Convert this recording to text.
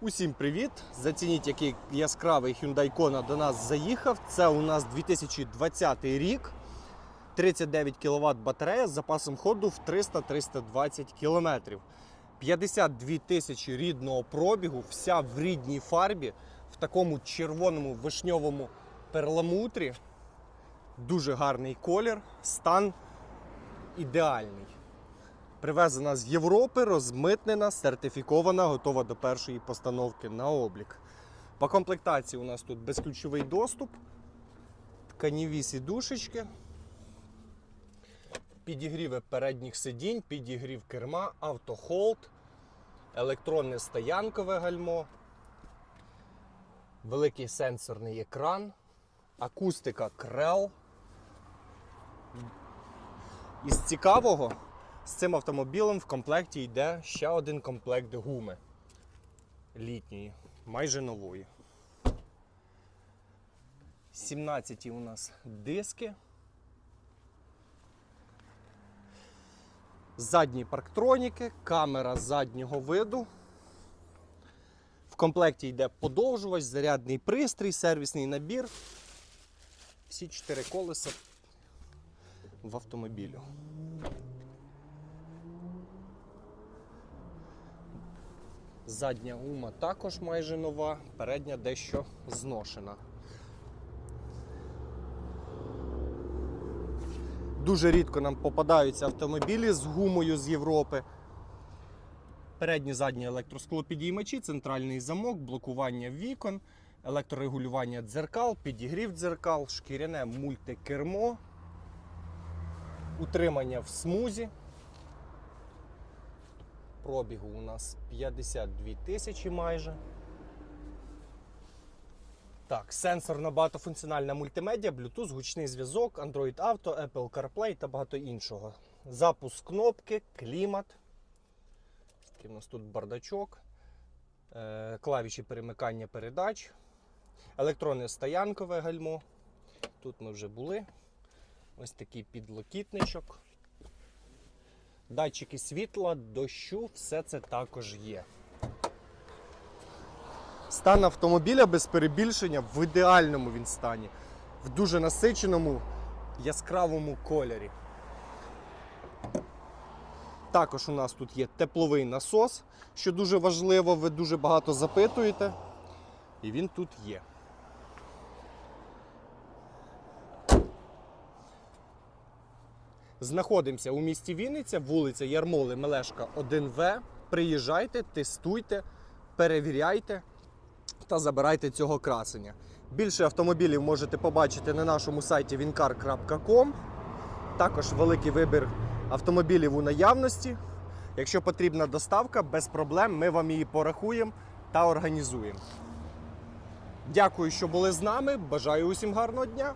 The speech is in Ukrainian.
Усім привіт! Зацініть, який яскравий Hyundai Kona до нас заїхав. Це у нас 2020 рік. 39 кВт батарея з запасом ходу в 300-320 км. 52 тисячі рідного пробігу, вся в рідній фарбі, в такому червоному вишньовому перламутрі. Дуже гарний колір, стан ідеальний. Привезена з Європи, розмитнена, сертифікована, готова до першої постановки на облік. По комплектації у нас тут безключовий доступ, тканіві сідушечки, підігріви передніх сидінь, підігрів керма, автохолд, електронне стоянкове гальмо, великий сенсорний екран, акустика Крел. Із цікавого. З цим автомобілем в комплекті йде ще один комплект гуми літньої, майже нової. 17 у нас диски. Задні парктроніки, камера заднього виду. В комплекті йде подовжувач, зарядний пристрій, сервісний набір. Всі чотири колеса в автомобілю. Задня ума також майже нова, передня дещо зношена. Дуже рідко нам попадаються автомобілі з гумою з Європи. Передні задні електросклопідіймачі, центральний замок, блокування вікон, електрорегулювання дзеркал, підігрів дзеркал, шкіряне мультикермо, утримання в смузі. Пробігу у нас 52 тисячі майже. Так, сенсорна багатофункціональна мультимедіа, Bluetooth, гучний зв'язок, Android Auto, Apple CarPlay та багато іншого. Запуск кнопки, клімат. Такий у нас тут бардачок, е, клавіші перемикання передач, електронне стоянкове гальмо. Тут ми вже були. Ось такий підлокітничок. Датчики світла, дощу, все це також є. Стан автомобіля без перебільшення в ідеальному він стані, в дуже насиченому яскравому кольорі. Також у нас тут є тепловий насос, що дуже важливо, ви дуже багато запитуєте. І він тут є. Знаходимося у місті Вінниця, вулиця Ярмоли Мелешка 1В. Приїжджайте, тестуйте, перевіряйте та забирайте цього красення. Більше автомобілів можете побачити на нашому сайті wincar.com. Також великий вибір автомобілів у наявності. Якщо потрібна доставка, без проблем ми вам її порахуємо та організуємо. Дякую, що були з нами. Бажаю усім гарного дня!